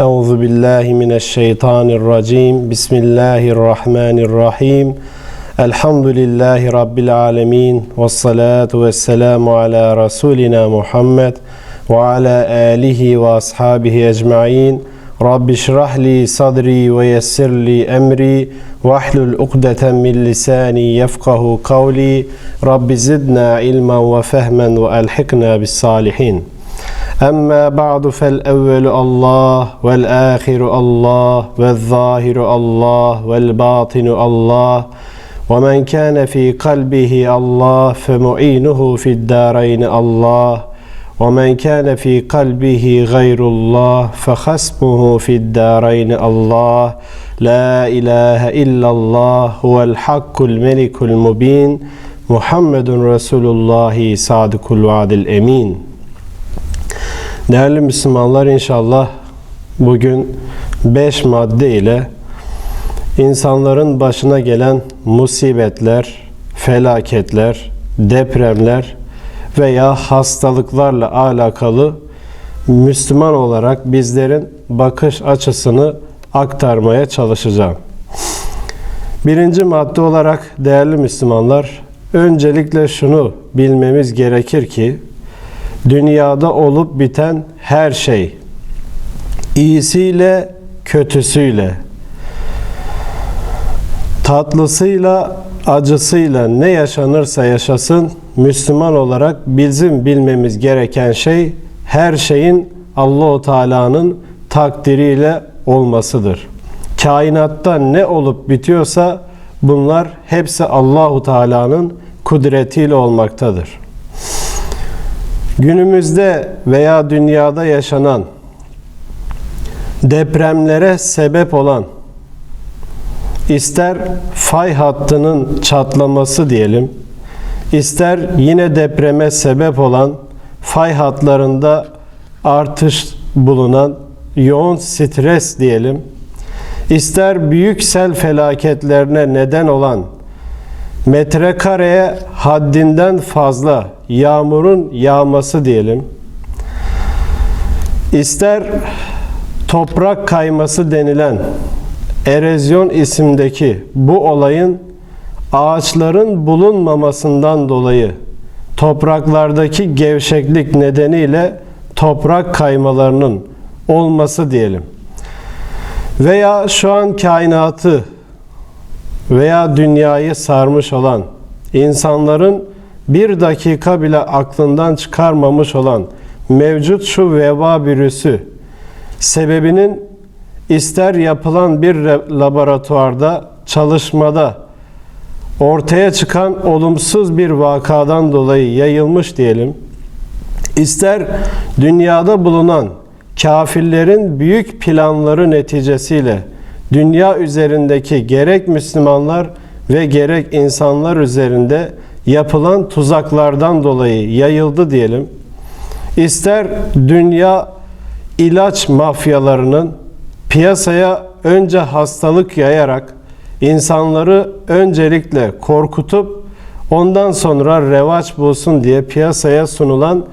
أعوذ بالله من الشيطان الرجيم. بسم الله الرحمن الرحيم. الحمد لله رب العالمين والصلاة والسلام على رسولنا محمد وعلى آله وأصحابه أجمعين. رب اشرح لي صدري ويسر لي أمري واحلل عقدة من لساني يفقه قولي. رب زدنا علما وفهما وألحقنا بالصالحين. أما بعد فالأول الله والآخر الله والظاهر الله والباطن الله ومن كان في قلبه الله فمعينه في الدارين الله ومن كان في قلبه غير الله فخصمه في الدارين الله لا إله إلا الله هو الحق الملك المبين محمد رسول الله صادق الوعد الأمين Değerli Müslümanlar inşallah bugün 5 madde ile insanların başına gelen musibetler, felaketler, depremler veya hastalıklarla alakalı Müslüman olarak bizlerin bakış açısını aktarmaya çalışacağım. Birinci madde olarak değerli Müslümanlar, öncelikle şunu bilmemiz gerekir ki dünyada olup biten her şey iyisiyle kötüsüyle tatlısıyla acısıyla ne yaşanırsa yaşasın Müslüman olarak bizim bilmemiz gereken şey her şeyin Allahu Teala'nın takdiriyle olmasıdır. Kainatta ne olup bitiyorsa bunlar hepsi Allahu Teala'nın kudretiyle olmaktadır. Günümüzde veya dünyada yaşanan depremlere sebep olan ister fay hattının çatlaması diyelim, ister yine depreme sebep olan fay hatlarında artış bulunan yoğun stres diyelim, ister büyük sel felaketlerine neden olan metrekareye haddinden fazla yağmurun yağması diyelim. İster toprak kayması denilen erozyon isimdeki bu olayın ağaçların bulunmamasından dolayı topraklardaki gevşeklik nedeniyle toprak kaymalarının olması diyelim. Veya şu an kainatı veya dünyayı sarmış olan insanların bir dakika bile aklından çıkarmamış olan mevcut şu veba virüsü sebebinin ister yapılan bir laboratuvarda çalışmada ortaya çıkan olumsuz bir vakadan dolayı yayılmış diyelim. ister dünyada bulunan kafirlerin büyük planları neticesiyle dünya üzerindeki gerek Müslümanlar ve gerek insanlar üzerinde yapılan tuzaklardan dolayı yayıldı diyelim. İster dünya ilaç mafyalarının piyasaya önce hastalık yayarak insanları öncelikle korkutup ondan sonra revaç bulsun diye piyasaya sunulan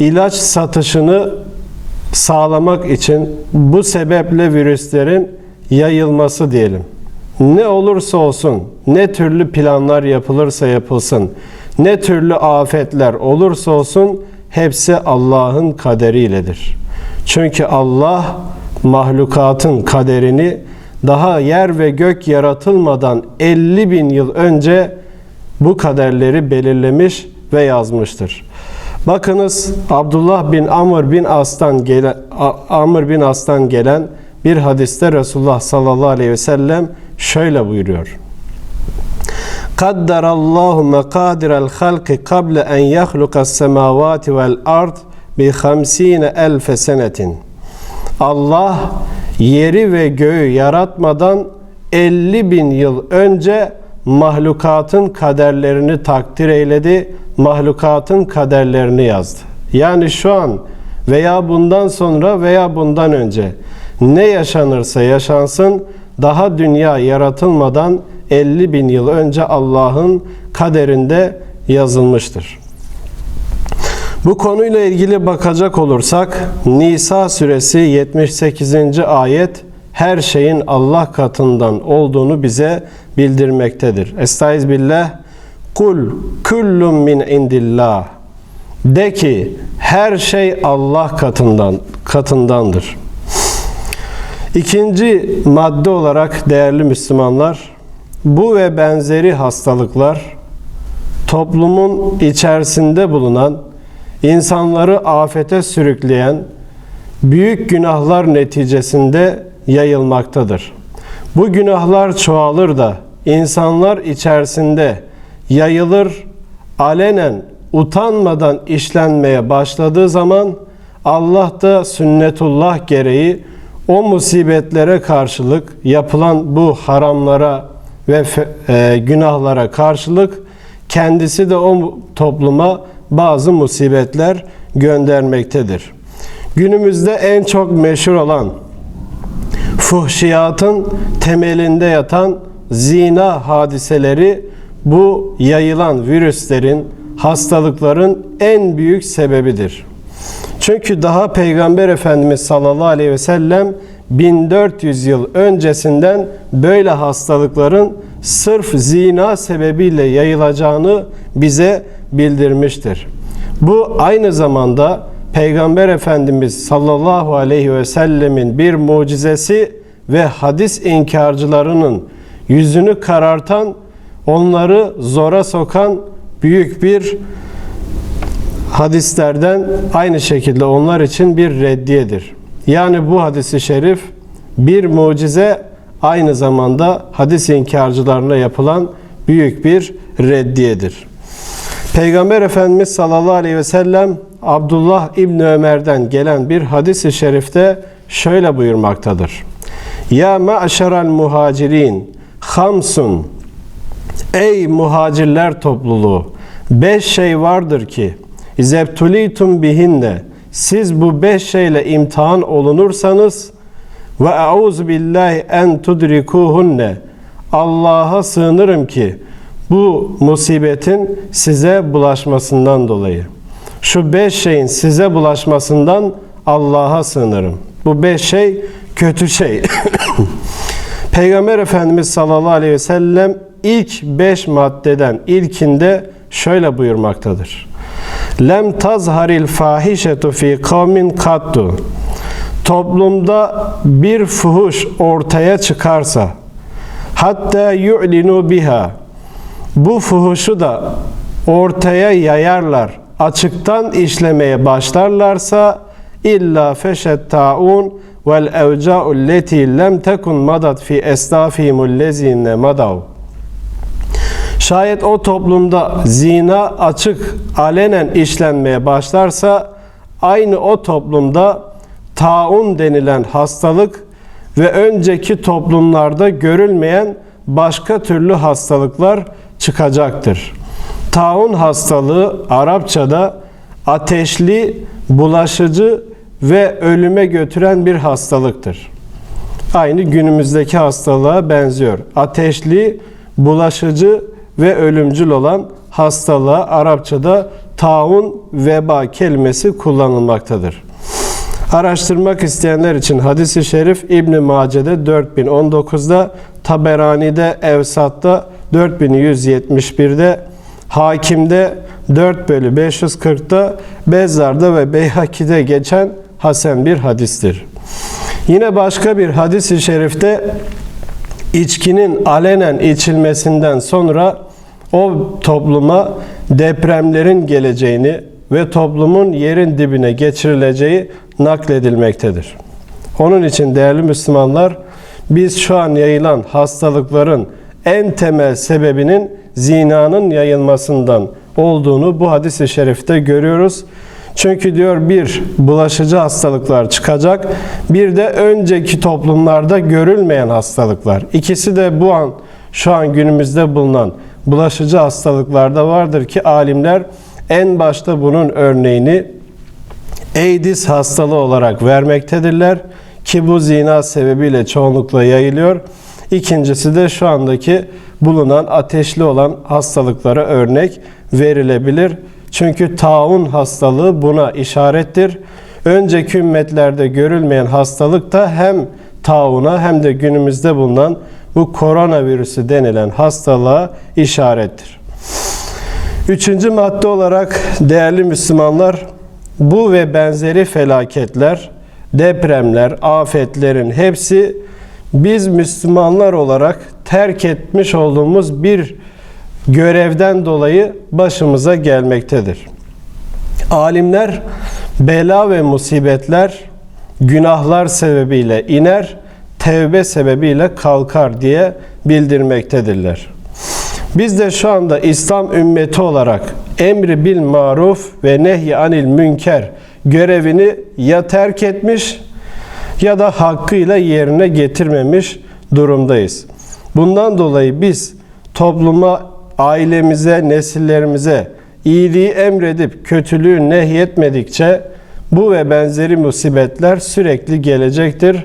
ilaç satışını sağlamak için bu sebeple virüslerin yayılması diyelim. Ne olursa olsun, ne türlü planlar yapılırsa yapılsın, ne türlü afetler olursa olsun hepsi Allah'ın kaderiyledir. Çünkü Allah mahlukatın kaderini daha yer ve gök yaratılmadan 50 bin yıl önce bu kaderleri belirlemiş ve yazmıştır. Bakınız Abdullah bin Amr bin As'tan gelen Amr bin As'tan gelen bir hadiste Resulullah sallallahu aleyhi ve sellem şöyle buyuruyor. Kaddarallahu mekadiral halki kable en yahlukas semavati vel ard bi 50 elfe senetin. Allah yeri ve göğü yaratmadan 50 bin yıl önce mahlukatın kaderlerini takdir eyledi, mahlukatın kaderlerini yazdı. Yani şu an veya bundan sonra veya bundan önce ne yaşanırsa yaşansın daha dünya yaratılmadan 50 bin yıl önce Allah'ın kaderinde yazılmıştır. Bu konuyla ilgili bakacak olursak Nisa suresi 78. ayet her şeyin Allah katından olduğunu bize bildirmektedir. Estaiz billah Kul kullum min indillah De ki her şey Allah katından katındandır. İkinci madde olarak değerli Müslümanlar bu ve benzeri hastalıklar toplumun içerisinde bulunan insanları afete sürükleyen büyük günahlar neticesinde yayılmaktadır. Bu günahlar çoğalır da insanlar içerisinde yayılır, alenen utanmadan işlenmeye başladığı zaman Allah da sünnetullah gereği o musibetlere karşılık yapılan bu haramlara ve e, günahlara karşılık kendisi de o topluma bazı musibetler göndermektedir. Günümüzde en çok meşhur olan fuhşiyatın temelinde yatan zina hadiseleri bu yayılan virüslerin, hastalıkların en büyük sebebidir. Çünkü daha Peygamber Efendimiz sallallahu aleyhi ve sellem 1400 yıl öncesinden böyle hastalıkların sırf zina sebebiyle yayılacağını bize bildirmiştir. Bu aynı zamanda Peygamber Efendimiz sallallahu aleyhi ve sellemin bir mucizesi ve hadis inkarcılarının yüzünü karartan, onları zora sokan büyük bir hadislerden aynı şekilde onlar için bir reddiyedir. Yani bu hadisi şerif bir mucize aynı zamanda hadis inkarcılarına yapılan büyük bir reddiyedir. Peygamber Efendimiz sallallahu aleyhi ve sellem Abdullah İbni Ömer'den gelen bir hadis-i şerifte şöyle buyurmaktadır. Ya ma'şeral muhacirin hamsun Ey muhacirler topluluğu beş şey vardır ki İzebtulitum bihinne siz bu beş şeyle imtihan olunursanız ve eûzu billahi en tudrikuhunne Allah'a sığınırım ki bu musibetin size bulaşmasından dolayı. Şu beş şeyin size bulaşmasından Allah'a sığınırım. Bu beş şey kötü şey. Peygamber Efendimiz sallallahu aleyhi ve sellem ilk beş maddeden ilkinde şöyle buyurmaktadır. Lem tazharil fahişetu fi kavmin kattu. Toplumda bir fuhuş ortaya çıkarsa hatta yu'linu biha bu fuhuşu da ortaya yayarlar, açıktan işlemeye başlarlarsa illa feşet taun vel evca'u lem tekun madat fi estafihimul lezine madav. Şayet o toplumda zina açık alenen işlenmeye başlarsa aynı o toplumda taun denilen hastalık ve önceki toplumlarda görülmeyen başka türlü hastalıklar çıkacaktır. Taun hastalığı Arapçada ateşli, bulaşıcı ve ölüme götüren bir hastalıktır. Aynı günümüzdeki hastalığa benziyor. Ateşli, bulaşıcı ve ölümcül olan hastalığa Arapçada taun veba kelimesi kullanılmaktadır. Araştırmak isteyenler için hadisi şerif İbn Mace'de 4019'da, Taberani'de, Evsat'ta 4171'de, Hakim'de 4 bölü 540'da, Bezzar'da ve Beyhaki'de geçen hasen bir hadistir. Yine başka bir hadis-i şerifte içkinin alenen içilmesinden sonra o topluma depremlerin geleceğini ve toplumun yerin dibine geçirileceği nakledilmektedir. Onun için değerli Müslümanlar biz şu an yayılan hastalıkların en temel sebebinin zinanın yayılmasından olduğunu bu hadis-i şerifte görüyoruz. Çünkü diyor bir bulaşıcı hastalıklar çıkacak, bir de önceki toplumlarda görülmeyen hastalıklar. İkisi de bu an şu an günümüzde bulunan bulaşıcı hastalıklarda vardır ki alimler en başta bunun örneğini AIDS hastalığı olarak vermektedirler ki bu zina sebebiyle çoğunlukla yayılıyor. İkincisi de şu andaki bulunan ateşli olan hastalıklara örnek verilebilir. Çünkü taun hastalığı buna işarettir. Önceki ümmetlerde görülmeyen hastalık da hem tauna hem de günümüzde bulunan bu koronavirüsü denilen hastalığa işarettir. Üçüncü madde olarak değerli Müslümanlar bu ve benzeri felaketler, depremler, afetlerin hepsi biz Müslümanlar olarak terk etmiş olduğumuz bir görevden dolayı başımıza gelmektedir. Alimler bela ve musibetler günahlar sebebiyle iner, tevbe sebebiyle kalkar diye bildirmektedirler. Biz de şu anda İslam ümmeti olarak emri bil maruf ve nehy anil münker görevini ya terk etmiş ya da hakkıyla yerine getirmemiş durumdayız. Bundan dolayı biz topluma, ailemize, nesillerimize iyiliği emredip kötülüğü nehyetmedikçe bu ve benzeri musibetler sürekli gelecektir.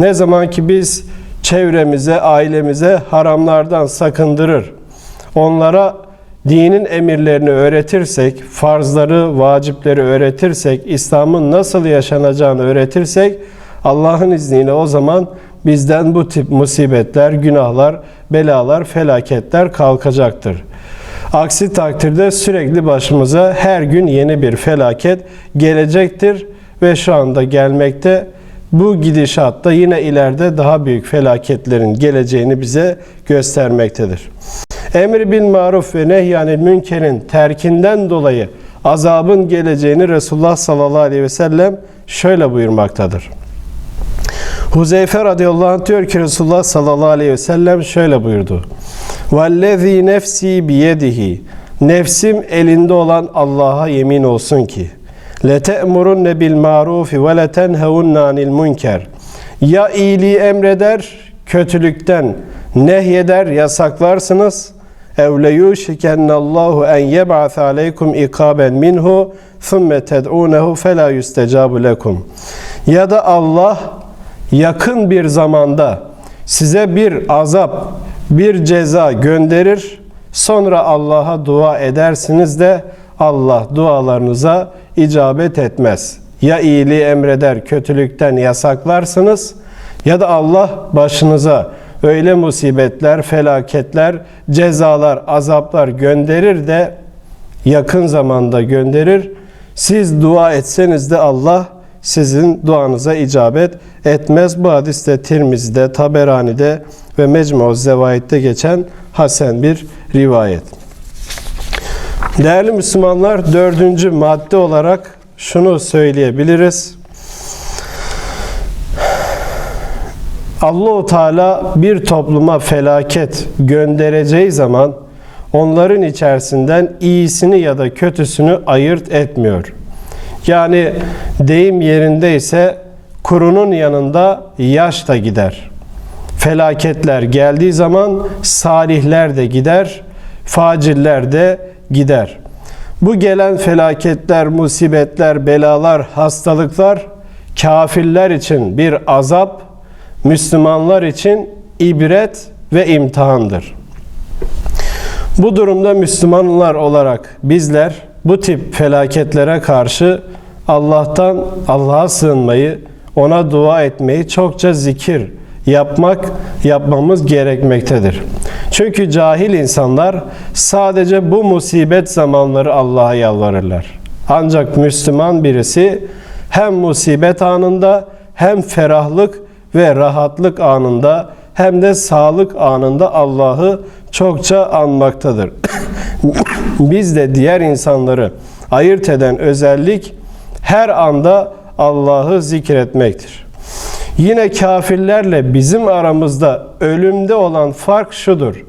Ne zaman ki biz çevremize, ailemize haramlardan sakındırır, onlara dinin emirlerini öğretirsek, farzları, vacipleri öğretirsek, İslam'ın nasıl yaşanacağını öğretirsek, Allah'ın izniyle o zaman bizden bu tip musibetler, günahlar, belalar, felaketler kalkacaktır. Aksi takdirde sürekli başımıza her gün yeni bir felaket gelecektir ve şu anda gelmekte. Bu gidişatta yine ileride daha büyük felaketlerin geleceğini bize göstermektedir. Emri bil maruf ve nehyanil münkerin terkinden dolayı azabın geleceğini Resulullah sallallahu aleyhi ve sellem şöyle buyurmaktadır. Huzeyfe radıyallahu anh diyor ki Resulullah sallallahu aleyhi ve sellem şöyle buyurdu. Vellezî nefsi biyedihi Nefsim elinde olan Allah'a yemin olsun ki lete'murunne bil marufi ve letenhevunne anil münker Ya iyiliği emreder, kötülükten nehyeder, yasaklarsınız. ev leyuşikennallahu en yeb'as aleykum ikaben minhu thumme ted'unehu fela yustecabu lekum. Ya da Allah yakın bir zamanda size bir azap, bir ceza gönderir. Sonra Allah'a dua edersiniz de Allah dualarınıza icabet etmez. Ya iyiliği emreder, kötülükten yasaklarsınız ya da Allah başınıza öyle musibetler, felaketler, cezalar, azaplar gönderir de yakın zamanda gönderir. Siz dua etseniz de Allah sizin duanıza icabet etmez. Bu hadiste Tirmizi'de, Taberani'de ve Mecmu Zevahit'te geçen hasen bir rivayet. Değerli Müslümanlar dördüncü madde olarak şunu söyleyebiliriz. Allahu Teala bir topluma felaket göndereceği zaman onların içerisinden iyisini ya da kötüsünü ayırt etmiyor. Yani deyim yerindeyse kurunun yanında yaş da gider. Felaketler geldiği zaman salihler de gider, faciller de gider. Bu gelen felaketler, musibetler, belalar, hastalıklar kafirler için bir azap, Müslümanlar için ibret ve imtihandır. Bu durumda Müslümanlar olarak bizler bu tip felaketlere karşı Allah'tan Allah'a sığınmayı, ona dua etmeyi çokça zikir yapmak, yapmamız gerekmektedir. Çünkü cahil insanlar sadece bu musibet zamanları Allah'a yalvarırlar. Ancak Müslüman birisi hem musibet anında hem ferahlık ve rahatlık anında hem de sağlık anında Allah'ı çokça anmaktadır. Biz de diğer insanları ayırt eden özellik her anda Allah'ı zikretmektir. Yine kafirlerle bizim aramızda ölümde olan fark şudur.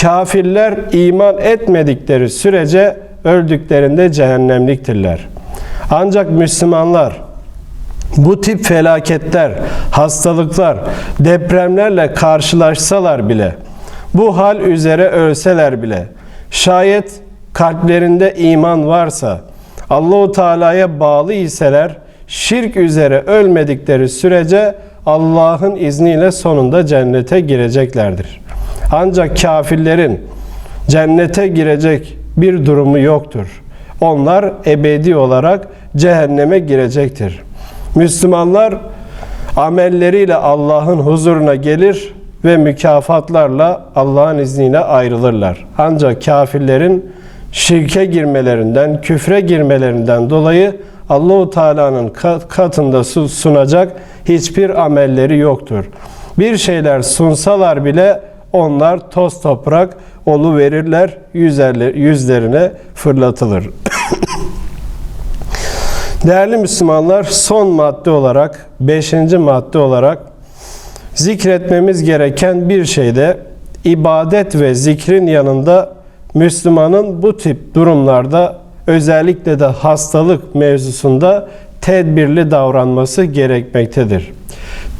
Kafirler iman etmedikleri sürece öldüklerinde cehennemliktirler. Ancak Müslümanlar bu tip felaketler, hastalıklar, depremlerle karşılaşsalar bile, bu hal üzere ölseler bile, şayet kalplerinde iman varsa, Allahu Teala'ya bağlı iseler, şirk üzere ölmedikleri sürece Allah'ın izniyle sonunda cennete gireceklerdir. Ancak kafirlerin cennete girecek bir durumu yoktur. Onlar ebedi olarak cehenneme girecektir. Müslümanlar amelleriyle Allah'ın huzuruna gelir ve mükafatlarla Allah'ın izniyle ayrılırlar. Ancak kafirlerin şirke girmelerinden, küfre girmelerinden dolayı Allahu Teala'nın katında sunacak hiçbir amelleri yoktur. Bir şeyler sunsalar bile onlar toz toprak olu verirler, yüzlerine fırlatılır. Değerli Müslümanlar son madde olarak, beşinci madde olarak zikretmemiz gereken bir şey de ibadet ve zikrin yanında Müslümanın bu tip durumlarda özellikle de hastalık mevzusunda tedbirli davranması gerekmektedir.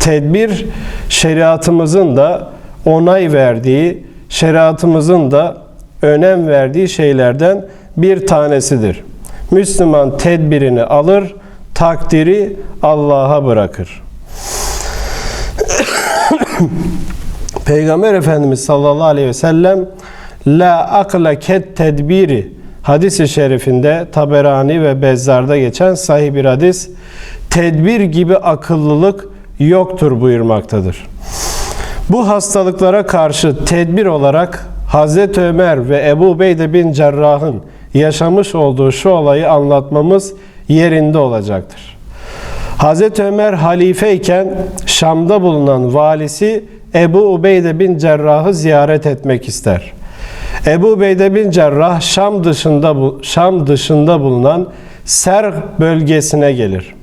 Tedbir şeriatımızın da onay verdiği, şeriatımızın da önem verdiği şeylerden bir tanesidir. Müslüman tedbirini alır, takdiri Allah'a bırakır. Peygamber Efendimiz sallallahu aleyhi ve sellem la akla ket tedbiri hadisi şerifinde Taberani ve Bezzar'da geçen sahih bir hadis tedbir gibi akıllılık yoktur buyurmaktadır. Bu hastalıklara karşı tedbir olarak Hazreti Ömer ve Ebu Beyde bin Cerrah'ın yaşamış olduğu şu olayı anlatmamız yerinde olacaktır. Hazreti Ömer halifeyken Şam'da bulunan valisi Ebu Ubeyde bin Cerrah'ı ziyaret etmek ister. Ebu Ubeyde bin Cerrah Şam dışında Şam dışında bulunan Ser bölgesine gelir.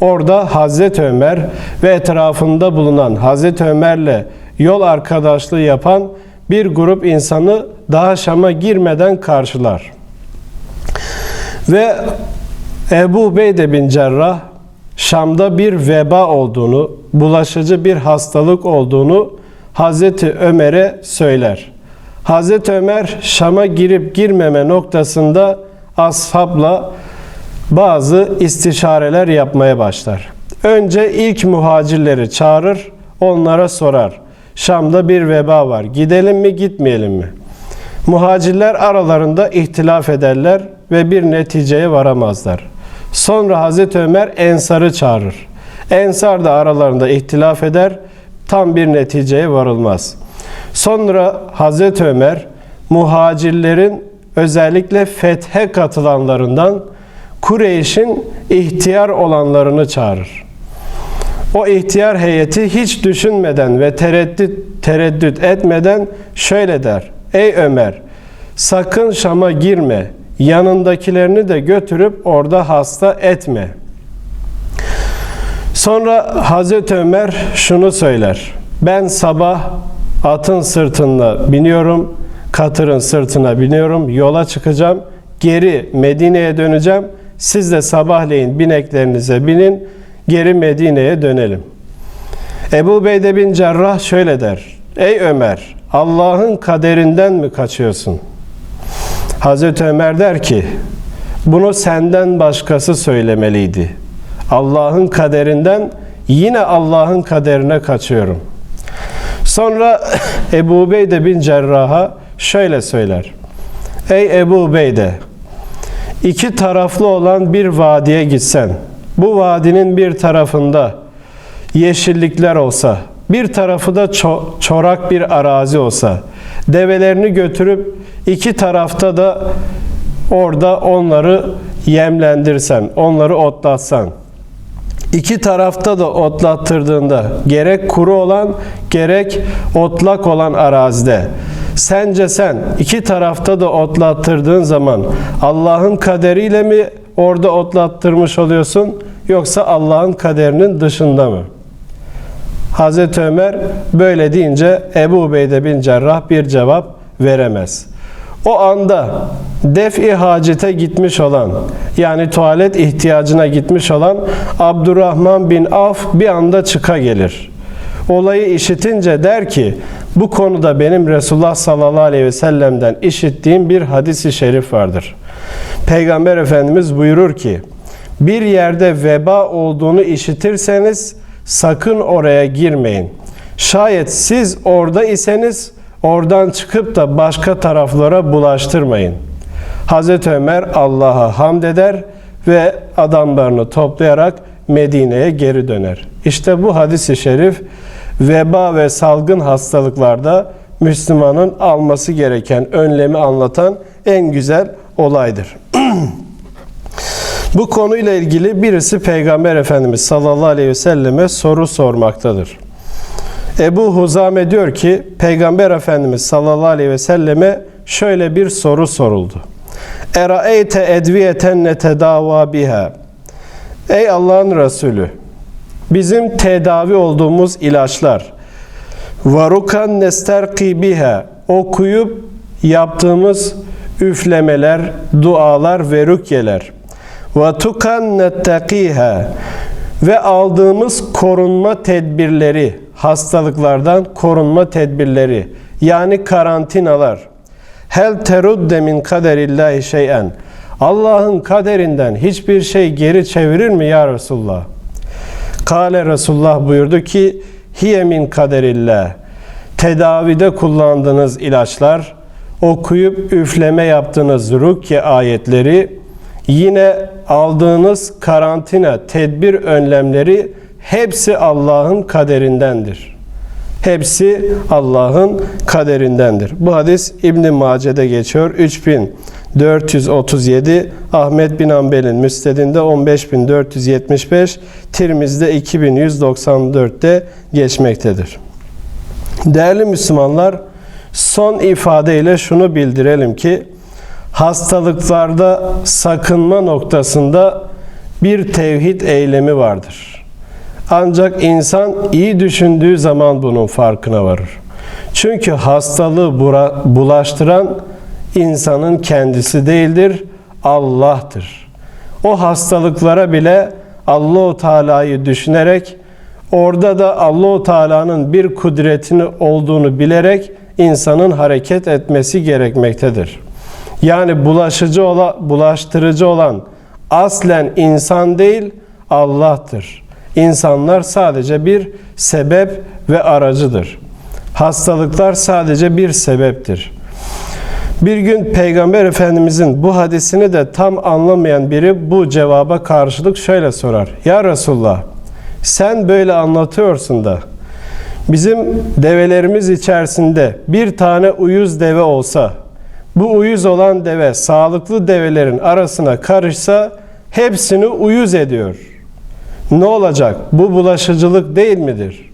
Orada Hazreti Ömer ve etrafında bulunan Hazreti Ömer'le yol arkadaşlığı yapan bir grup insanı daha Şam'a girmeden karşılar. Ve Ebu Beyde bin Cerrah Şam'da bir veba olduğunu, bulaşıcı bir hastalık olduğunu Hazreti Ömer'e söyler. Hazreti Ömer Şam'a girip girmeme noktasında ashabla bazı istişareler yapmaya başlar. Önce ilk muhacirleri çağırır, onlara sorar. Şam'da bir veba var. Gidelim mi, gitmeyelim mi? Muhacirler aralarında ihtilaf ederler ve bir neticeye varamazlar. Sonra Hazreti Ömer Ensar'ı çağırır. Ensar da aralarında ihtilaf eder, tam bir neticeye varılmaz. Sonra Hazreti Ömer muhacirlerin özellikle fethe katılanlarından Kureyş'in ihtiyar olanlarını çağırır. O ihtiyar heyeti hiç düşünmeden ve tereddüt, tereddüt etmeden şöyle der. Ey Ömer sakın Şam'a girme. Yanındakilerini de götürüp orada hasta etme. Sonra Hazreti Ömer şunu söyler. Ben sabah atın sırtında biniyorum, katırın sırtına biniyorum, yola çıkacağım, geri Medine'ye döneceğim. Siz de sabahleyin bineklerinize binin, geri Medine'ye dönelim. Ebu Beyde bin Cerrah şöyle der. Ey Ömer, Allah'ın kaderinden mi kaçıyorsun? Hazreti Ömer der ki, bunu senden başkası söylemeliydi. Allah'ın kaderinden yine Allah'ın kaderine kaçıyorum. Sonra Ebu Beyde bin Cerrah'a şöyle söyler. Ey Ebu Beyde, iki taraflı olan bir vadiye gitsen, bu vadinin bir tarafında yeşillikler olsa, bir tarafı da çorak bir arazi olsa, develerini götürüp iki tarafta da orada onları yemlendirsen, onları otlatsan, iki tarafta da otlattırdığında gerek kuru olan gerek otlak olan arazide sence sen iki tarafta da otlattırdığın zaman Allah'ın kaderiyle mi orada otlattırmış oluyorsun yoksa Allah'ın kaderinin dışında mı? Hazreti Ömer böyle deyince Ebu Ubeyde bin Cerrah bir cevap veremez. O anda def-i hacete gitmiş olan yani tuvalet ihtiyacına gitmiş olan Abdurrahman bin Af bir anda çıka gelir. Olayı işitince der ki bu konuda benim Resulullah sallallahu aleyhi ve sellem'den işittiğim bir hadisi şerif vardır. Peygamber Efendimiz buyurur ki bir yerde veba olduğunu işitirseniz sakın oraya girmeyin. Şayet siz orada iseniz oradan çıkıp da başka taraflara bulaştırmayın. Hazreti Ömer Allah'a hamd eder ve adamlarını toplayarak Medine'ye geri döner. İşte bu hadis-i şerif veba ve salgın hastalıklarda Müslümanın alması gereken önlemi anlatan en güzel olaydır. Bu konuyla ilgili birisi Peygamber Efendimiz sallallahu aleyhi ve selleme soru sormaktadır. Ebu Huzame diyor ki Peygamber Efendimiz sallallahu aleyhi ve selleme şöyle bir soru soruldu. Eraeyte edviyeten netedava biha. Ey Allah'ın Resulü bizim tedavi olduğumuz ilaçlar varukan nesterki biha okuyup yaptığımız üflemeler, dualar ve rükyeler ve tukan nettekiha ve aldığımız korunma tedbirleri, hastalıklardan korunma tedbirleri yani karantinalar. Hel terudde min kaderillahi şeyen. Allah'ın kaderinden hiçbir şey geri çevirir mi ya Resulullah? Kale Resulullah buyurdu ki hiye min kaderillah. Tedavide kullandığınız ilaçlar, okuyup üfleme yaptığınız rukye ayetleri, yine aldığınız karantina, tedbir önlemleri hepsi Allah'ın kaderindendir. Hepsi Allah'ın kaderindendir. Bu hadis İbn Mace'de geçiyor. 3437 Ahmet bin Ambel'in Müstedinde 15475 Tirmiz'de 2194'te geçmektedir. Değerli Müslümanlar, son ifadeyle şunu bildirelim ki hastalıklarda sakınma noktasında bir tevhid eylemi vardır. Ancak insan iyi düşündüğü zaman bunun farkına varır. Çünkü hastalığı bulaştıran insanın kendisi değildir, Allah'tır. O hastalıklara bile Allahu Teala'yı düşünerek orada da Allahu Teala'nın bir kudretini olduğunu bilerek insanın hareket etmesi gerekmektedir. Yani bulaşıcı olan, bulaştırıcı olan aslen insan değil Allah'tır. İnsanlar sadece bir sebep ve aracıdır. Hastalıklar sadece bir sebeptir. Bir gün Peygamber Efendimizin bu hadisini de tam anlamayan biri bu cevaba karşılık şöyle sorar. Ya Resulullah sen böyle anlatıyorsun da bizim develerimiz içerisinde bir tane uyuz deve olsa bu uyuz olan deve sağlıklı develerin arasına karışsa hepsini uyuz ediyor. Ne olacak? Bu bulaşıcılık değil midir?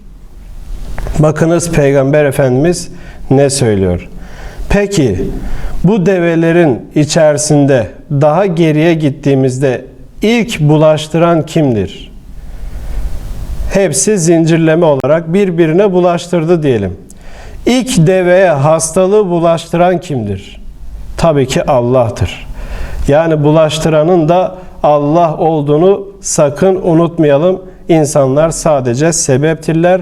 Bakınız Peygamber Efendimiz ne söylüyor? Peki bu develerin içerisinde daha geriye gittiğimizde ilk bulaştıran kimdir? Hepsi zincirleme olarak birbirine bulaştırdı diyelim. İlk deveye hastalığı bulaştıran kimdir? Tabii ki Allah'tır. Yani bulaştıranın da Allah olduğunu sakın unutmayalım. İnsanlar sadece sebeptirler.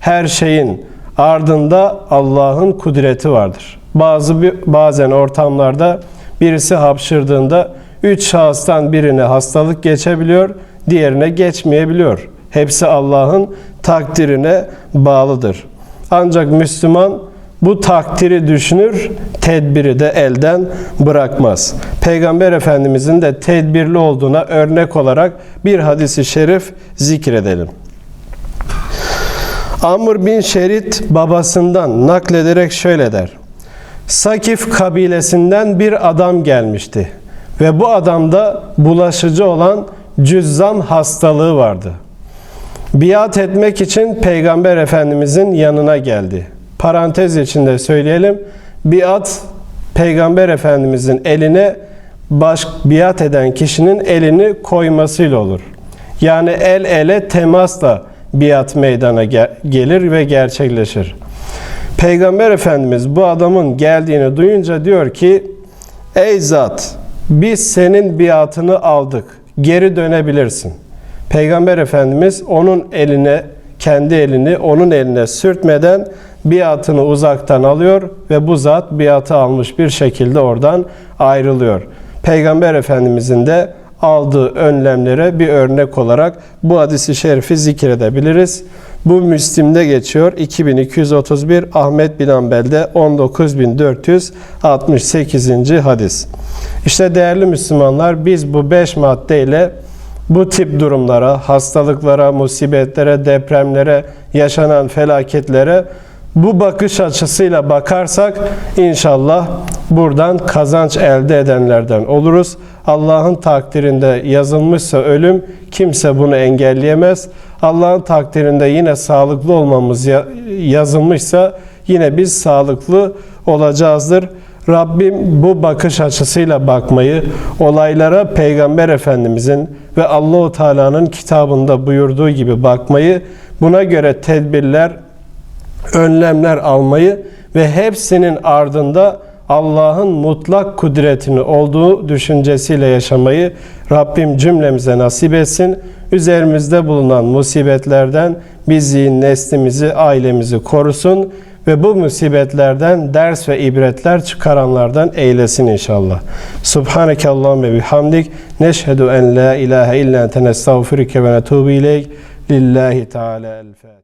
Her şeyin ardında Allah'ın kudreti vardır. Bazı bazen ortamlarda birisi hapşırdığında üç şahıstan birine hastalık geçebiliyor, diğerine geçmeyebiliyor. Hepsi Allah'ın takdirine bağlıdır. Ancak Müslüman bu takdiri düşünür, tedbiri de elden bırakmaz. Peygamber Efendimizin de tedbirli olduğuna örnek olarak bir hadisi şerif zikredelim. Amr bin Şerit babasından naklederek şöyle der. Sakif kabilesinden bir adam gelmişti ve bu adamda bulaşıcı olan cüzzam hastalığı vardı. Biat etmek için Peygamber Efendimizin yanına geldi. Parantez içinde söyleyelim. Biat Peygamber Efendimizin eline baş biat eden kişinin elini koymasıyla olur. Yani el ele temasla biat meydana gelir ve gerçekleşir. Peygamber Efendimiz bu adamın geldiğini duyunca diyor ki Ey zat biz senin biatını aldık geri dönebilirsin. Peygamber Efendimiz onun eline kendi elini onun eline sürtmeden biatını uzaktan alıyor ve bu zat biatı almış bir şekilde oradan ayrılıyor. Peygamber Efendimizin de aldığı önlemlere bir örnek olarak bu hadisi şerifi zikredebiliriz. Bu Müslim'de geçiyor. 2231 Ahmet bin Hanbel'de 19468. hadis. İşte değerli Müslümanlar biz bu 5 maddeyle bu tip durumlara, hastalıklara, musibetlere, depremlere, yaşanan felaketlere bu bakış açısıyla bakarsak inşallah buradan kazanç elde edenlerden oluruz. Allah'ın takdirinde yazılmışsa ölüm kimse bunu engelleyemez. Allah'ın takdirinde yine sağlıklı olmamız ya- yazılmışsa yine biz sağlıklı olacağızdır. Rabbim bu bakış açısıyla bakmayı, olaylara Peygamber Efendimizin ve Allahu Teala'nın kitabında buyurduğu gibi bakmayı, buna göre tedbirler, önlemler almayı ve hepsinin ardında Allah'ın mutlak kudretini olduğu düşüncesiyle yaşamayı Rabbim cümlemize nasip etsin. Üzerimizde bulunan musibetlerden bizi, neslimizi, ailemizi korusun ve bu musibetlerden ders ve ibretler çıkaranlardan eylesin inşallah. Subhaneke Allahümme bihamdik. Neşhedü en la ilahe illa ente ve netubu ileyk. Lillahi Teala el.